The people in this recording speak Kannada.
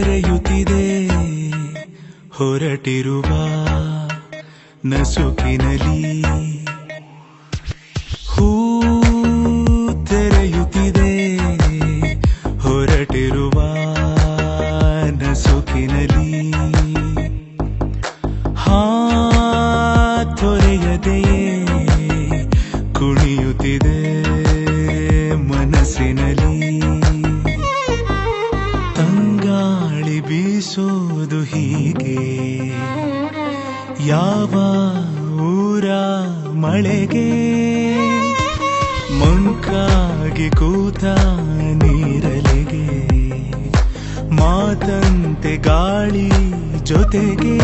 ತೆರೆಯುತ್ತಿದೆ. ಹೊರಟಿರುವ ನಸುಕಿನಲಿ ಹಾ ತೊರೆಯದೆಯೇ. ಕುಣಿಯುತ್ತಿದೆ ಮನಸ್ಸಿನಲ್ಲಿ. ತಂಗಾಳಿ ಬೀಸೋದು ಹೀಗೆ. ಯಾವ ಊರ ಮಳೆಗೆ? ಮಂಕಾಗಿ ಕೂತ ನೀರಲಿಗೆ. ಮಾತಂತೆ ಗಾಳಿ ಜೊತೆಗೆ